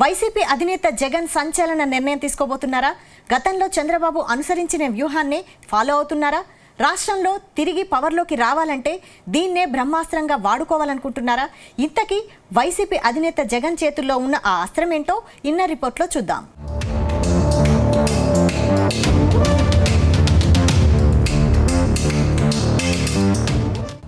YCP అధినేత జగన్ సంచలన నిర్ణయం తీసుకోబోతున్నారా? గతంలో చంద్రబాబు అనుసరించిన వ్యూహాన్ని ఫాలో అవుతున్నారా? రాష్ట్రంలో తిరిగి పవర్లోకి రావాలంటే దీన్నే బ్రహ్మాస్త్రంగా వాడుకోవాలనుకుంటున్నారా? ఇంతకీ వైసీపీ అధినేత జగన్ చేతుల్లో ఉన్న ఆ అస్త్రం ఏంటో? రిపోర్ట్లో చూద్దాం.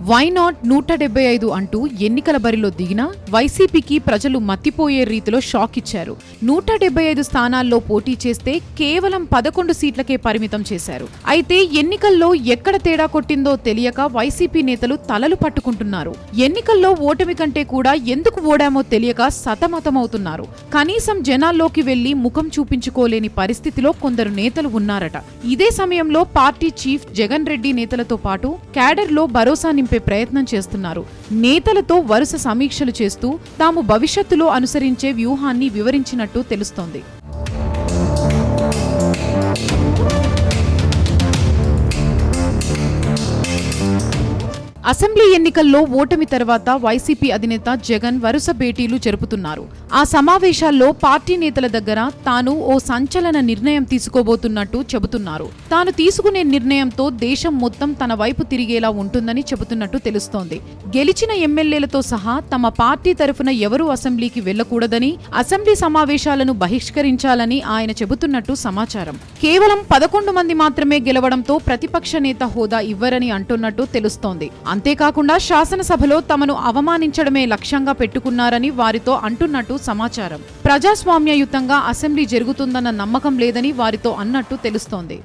వై నాట్ నూట డెబ్బై ఐదు అంటూ ఎన్నికల బరిలో దిగిన వైసీపీకి ప్రజలు మత్తిపోయే రీతిలో షాక్ ఇచ్చారు. నూట డెబ్బై ఐదు స్థానాల్లో పోటీ చేస్తే కేవలం పదకొండు సీట్లకే పరిమితం చేశారు. అయితే ఎన్నికల్లో ఎక్కడ తేడా కొట్టిందో తెలియక వైసీపీ నేతలు తలలు పట్టుకుంటున్నారు. ఎన్నికల్లో ఓటమి కంటే కూడా ఎందుకు ఓడామో తెలియక సతమతమవుతున్నారు. కనీసం జనాల్లోకి వెళ్ళి ముఖం చూపించుకోలేని పరిస్థితిలో కొందరు నేతలు ఉన్నారట. ఇదే సమయంలో పార్టీ చీఫ్ జగన్ రెడ్డి నేతలతో పాటు క్యాడర్లో భరోసా నింపే ప్రయత్నం చేస్తున్నారు. నేతలతో వరుస సమీక్షలు చేస్తూ తాము భవిష్యత్తులో అనుసరించే వ్యూహాన్ని వివరించినట్టు తెలుస్తోంది. అసెంబ్లీ ఎన్నికల్లో ఓటమి తర్వాత వైసీపీ అధినేత జగన్ వరుస భేటీలు జరుపుతున్నారు. ఆ సమావేశాల్లో పార్టీ నేతల దగ్గర తాను ఓ సంచలన నిర్ణయం తీసుకోబోతున్నట్టు చెబుతున్నారు. తాను తీసుకునే నిర్ణయంతో దేశం మొత్తం తన వైపు తిరిగేలా ఉంటుందని చెబుతున్నట్టు తెలుస్తోంది. గెలిచిన ఎమ్మెల్యేలతో సహా తమ పార్టీ తరఫున ఎవరూ అసెంబ్లీకి వెళ్ళకూడదని అసెంబ్లీ సమావేశాలను బహిష్కరించాలని ఆయన చెబుతున్నట్టు సమాచారం. కేవలం పదకొండు మంది మాత్రమే గెలవడంతో ప్రతిపక్ష నేత హోదా ఇవ్వరని అంటున్నట్టు తెలుస్తోంది. అంతేకాకుండా శాసనసభలో తమను అవమానించడమే లక్ష్యంగా పెట్టుకున్నారని వారితో అంటున్నట్టు సమాచారం. ప్రజాస్వామ్యయుతంగా అసెంబ్లీ జరుగుతుందన్న నమ్మకం లేదని వారితో అన్నట్టు తెలుస్తోంది.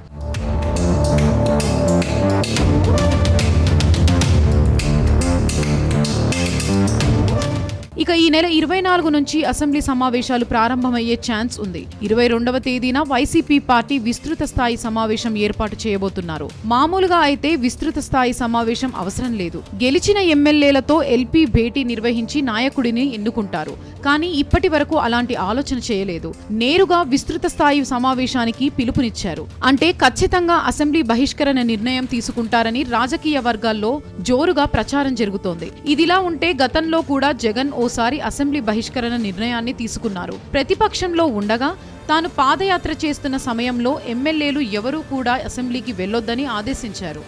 ఇక ఈ నెల ఇరవై నాలుగు నుంచి అసెంబ్లీ సమావేశాలు ప్రారంభమయ్యే ఛాన్స్ ఉంది. ఇరవై రెండవ తేదీన వైసీపీ పార్టీ విస్తృత స్థాయి సమావేశం ఏర్పాటు చేయబోతున్నారు. మామూలుగా అయితే విస్తృత స్థాయి సమావేశం అవసరం లేదు. గెలిచిన ఎమ్మెల్యేలతో ఎల్పీ భేటీ నిర్వహించి నాయకుడిని ఎన్నుకుంటారు. కానీ ఇప్పటి వరకు అలాంటి ఆలోచన చేయలేదు. నేరుగా విస్తృత స్థాయి సమావేశానికి పిలుపునిచ్చారు. అంటే ఖచ్చితంగా అసెంబ్లీ బహిష్కరణ నిర్ణయం తీసుకుంటారని రాజకీయ వర్గాల్లో జోరుగా ప్రచారం జరుగుతోంది. ఇదిలా ఉంటే గతంలో కూడా జగన్ ఓ మరోసారి అసెంబ్లీ బహిష్కరణ నిర్ణయాన్ని తీసుకున్నారు. ప్రతిపక్షంలో ఉండగా తాను పాదయాత్ర చేస్తున్న సమయంలో ఎమ్మెల్యేలు ఎవరూ కూడా అసెంబ్లీకి వెళ్ళొద్దని ఆదేశించారు.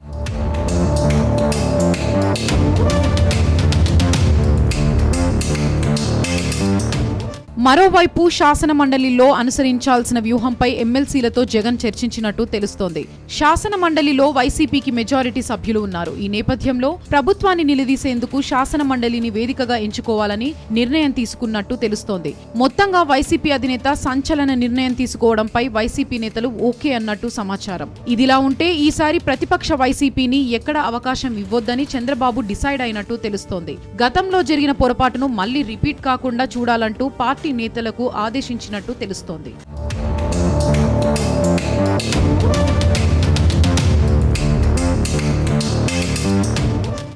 మరోవైపు శాసన మండలిలో అనుసరించాల్సిన వ్యూహంపై ఎమ్మెల్సీలతో జగన్ చర్చించినట్టు తెలుస్తోంది. శాసన మండలిలో వైసీపీకి మెజారిటీ సభ్యులు ఉన్నారు. ఈ నేపథ్యంలో ప్రభుత్వాన్ని నిలదీసేందుకు శాసన మండలిని వేదికగా ఎంచుకోవాలని నిర్ణయం తీసుకున్నట్టు తెలుస్తోంది. మొత్తంగా వైసీపీ అధినేత సంచలన నిర్ణయం తీసుకోవడంపై వైసీపీ నేతలు ఓకే అన్నట్టు సమాచారం. ఇదిలా ఉంటే ఈసారి ప్రతిపక్ష వైసీపీని ఎక్కడ అవకాశం ఇవ్వొద్దని చంద్రబాబు డిసైడ్ అయినట్టు తెలుస్తోంది. గతంలో జరిగిన పొరపాటును మళ్ళీ రిపీట్ కాకుండా చూడాలంటూ పార్టీ నేతలకు ఆదేశించినట్టు తెలుస్తోంది.